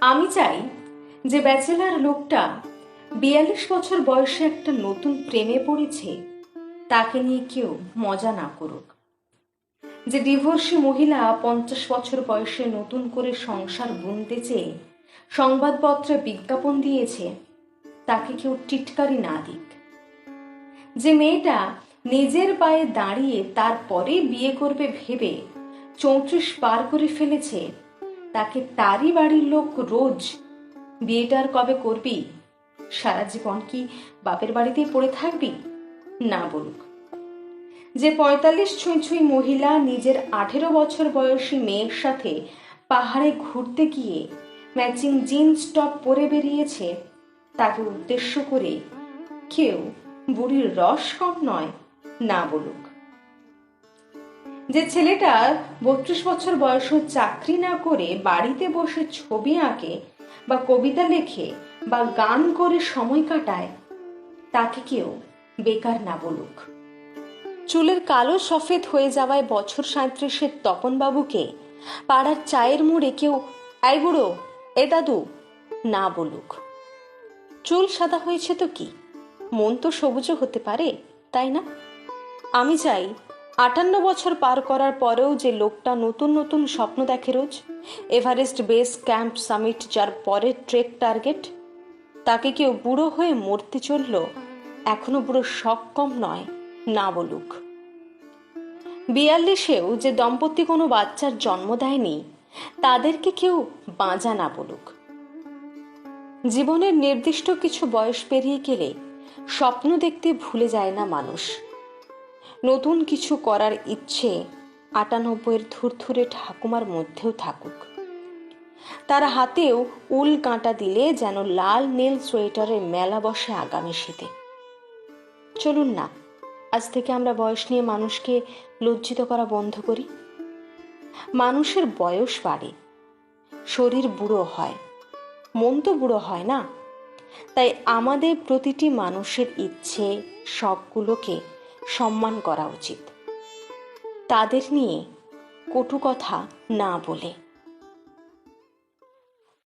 আমি চাই যে ব্যাচেলার লোকটা বিয়াল্লিশ বছর বয়সে একটা নতুন প্রেমে পড়েছে, তাকে নিয়ে কেউ মজা না করুক। যে ডিভোর্সি মহিলা পঞ্চাশ বছর বয়সে নতুন করে সংসার বুনতে চেয়ে সংবাদপত্রে বিজ্ঞাপন দিয়েছে, তাকে কেউ টিটকারি না দিক। যে মেয়েটা নিজের পায়ে দাঁড়িয়ে তারপরে বিয়ে করবে ভেবে চৌত্রিশ পার করে ফেলেছে তাকে তারই বাড়ির লোক রোজ বিয়েটার কবে করবি? সারা জীবন কি বাপের বাড়িতেই পড়ে থাকবি? না বলুক। যে পঁয়তাল্লিশ ছুঁই ছুঁই মহিলা নিজের আঠেরো বছর বয়সী মেয়ের সাথে পাহাড়ে ঘুরতে গিয়ে ম্যাচিং জিন্স, টপ পরে বেরিয়েছে, তাকে উদ্দেশ্য করে কেউ বুড়ির রস কম নয়, না বলুক। যে ছেলেটা বত্রিশ বছর বয়সও চাকরি না করে বাড়িতে বসে ছবি আঁকে বা কবিতা লেখে বা গান করে সময় কাটায়, তাকে কেউ বেকার না বলুক। চুলের কালো সফেদ হয়ে যাওয়ায় বছর সাঁত্রিশের তপনবাবুকে পাড়ার চায়ের মুড়ে কেউ আই বুড়ো, এ দাদু, না বলুক। চুল সাদা হয়েছে তো কি? মন তো সবুজও হতে পারে, তাই না? আমি চাই আটান্ন বছর পার করার পরেও যে লোকটা নতুন নতুন স্বপ্ন দেখে রোজ, এভারেস্ট বেস ক্যাম্প সামিট যার পরের ট্রেক টার্গেট, তাকে কেউ বুড়ো হয়ে মরতে চলল, এখনও বুড়ো শখ কম নয়, না বলুক। বিয়াল্লিশেও যে দম্পতি কোনো বাচ্চার জন্ম দেয়নি, তাদেরকে কেউ বাঁজা না বলুক। জীবনের নির্দিষ্ট কিছু বয়স পেরিয়ে গেলে স্বপ্ন দেখতে ভুলে যায় না মানুষ। নতুন কিছু করার ইচ্ছে আটানব্বইয়ের থুরথুরে ঠাকুমার মধ্যেও থাকুক। তার হাতেও উল কাঁটা দিলে যেন লাল নীল সোয়েটারের মেলা বসে আগামী শীতে। চলুন না, আজ থেকে আমরা বয়স নিয়ে মানুষকে লজ্জিত করা বন্ধ করি। মানুষের বয়স বাড়ে, শরীর বুড়ো হয়, মন তো বুড়ো হয় না। তাই আমাদের প্রতিটি মানুষের ইচ্ছে শখগুলোকে সম্মান করা উচিত। তাদের নিয়ে কটু কথা না বলে।